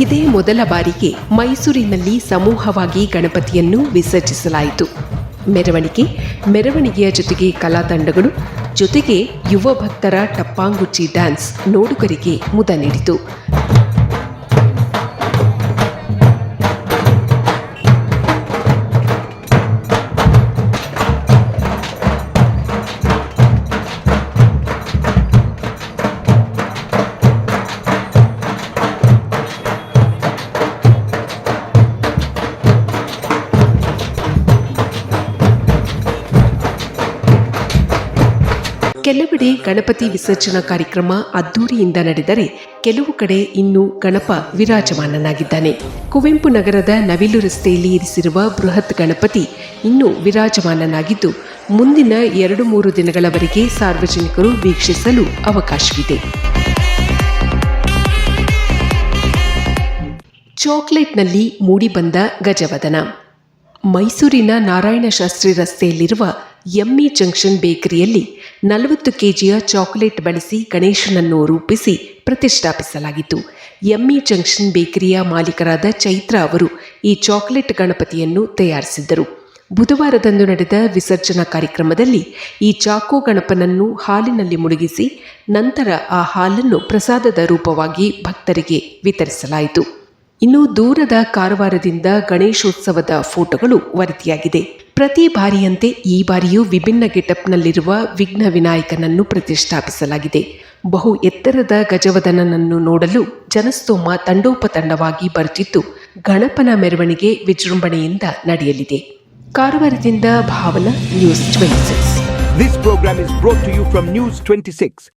ಇದೇ ಮೊದಲ ಬಾರಿಗೆ ಮೈಸೂರಿನಲ್ಲಿ ಸಮೂಹವಾಗಿ ಗಣಪತಿಯನ್ನು ವಿಸರ್ಜಿಸಲಾಯಿತು. ಮೆರವಣಿಗೆ, ಮೆರವಣಿಗೆಯ ಜೊತೆಗೆ ಕಲಾ ತಂಡಗಳು, ಜೊತೆಗೆ ಯುವ ಭಕ್ತರ ಟಪ್ಪಾಂಗುಚ್ಚಿ ಡ್ಯಾನ್ಸ್ ನೋಡುಗರಿಗೆ ಮುದ ನೀಡಿತು. ಕೆಲವೆಡೆ ಗಣಪತಿ ವಿಸರ್ಜನಾ ಕಾರ್ಯಕ್ರಮ ಅದ್ದೂರಿಯಿಂದ ನಡೆದರೆ ಕೆಲವು ಕಡೆ ಇನ್ನೂ ಗಣಪ ವಿರಾಜಮಾನನಾಗಿದ್ದಾನೆ. ಕುವೆಂಪು ನಗರದ ನವಿಲು ರಸ್ತೆಯಲ್ಲಿ ಇರಿಸಿರುವ ಬೃಹತ್ ಗಣಪತಿ ಇನ್ನೂ ವಿರಾಜಮಾನನಾಗಿದ್ದು, ಮುಂದಿನ ಎರಡು ಮೂರು ದಿನಗಳವರೆಗೆ ಸಾರ್ವಜನಿಕರು ವೀಕ್ಷಿಸಲು ಅವಕಾಶವಿದೆ. ಚಾಕ್ಲೇಟ್ನಲ್ಲಿ ಮೂಡಿಬಂದ ಗಜವದನ. ಮೈಸೂರಿನ ನಾರಾಯಣ ಶಾಸ್ತ್ರಿ ರಸ್ತೆಯಲ್ಲಿರುವ ಎಮ್ಮಿ ಜಂಕ್ಷನ್ ಬೇಕರಿಯಲ್ಲಿ ನಲವತ್ತು ಕೆಜಿಯ ಚಾಕೊಲೇಟ್ ಬಳಸಿ ಗಣೇಶನನ್ನು ರೂಪಿಸಿ ಪ್ರತಿಷ್ಠಾಪಿಸಲಾಗಿತ್ತು. ಎಮ್ಮಿ ಜಂಕ್ಷನ್ ಬೇಕರಿಯ ಮಾಲೀಕರಾದ ಚೈತ್ರ ಅವರು ಈ ಚಾಕೊಲೇಟ್ ಗಣಪತಿಯನ್ನು ತಯಾರಿಸಿದ್ದರು. ಬುಧವಾರದಂದು ನಡೆದ ವಿಸರ್ಜನಾ ಕಾರ್ಯಕ್ರಮದಲ್ಲಿ ಈ ಚಾಕೋ ಗಣಪನನ್ನು ಹಾಲಿನಲ್ಲಿ ಮುಳುಗಿಸಿ ನಂತರ ಆ ಹಾಲನ್ನು ಪ್ರಸಾದದ ರೂಪವಾಗಿ ಭಕ್ತರಿಗೆ ವಿತರಿಸಲಾಯಿತು. ಇನ್ನು ದೂರದ ಕಾರವಾರದಿಂದ ಗಣೇಶೋತ್ಸವದ ಫೋಟೋಗಳು ವರದಿಯಾಗಿದೆ. ಪ್ರತಿ ಬಾರಿಯಂತೆ ಈ ಬಾರಿಯೂ ವಿಭಿನ್ನ ಗೆಟಪ್ನಲ್ಲಿರುವ ವಿಘ್ನ ವಿನಾಯಕನನ್ನು ಪ್ರತಿಷ್ಠಾಪಿಸಲಾಗಿದೆ. ಬಹು ಎತ್ತರದ ಗಜವದನನನ್ನು ನೋಡಲು ಜನಸ್ತೋಮ ತಂಡೋಪತಂಡವಾಗಿ ಬರುತ್ತಿದ್ದು ಗಣಪನ ಮೆರವಣಿಗೆ ವಿಜೃಂಭಣೆಯಿಂದ ನಡೆಯಲಿದೆ. ಕಾರವಾರದಿಂದ Bhavana news twenty six. This program is brought you from news twenty 26.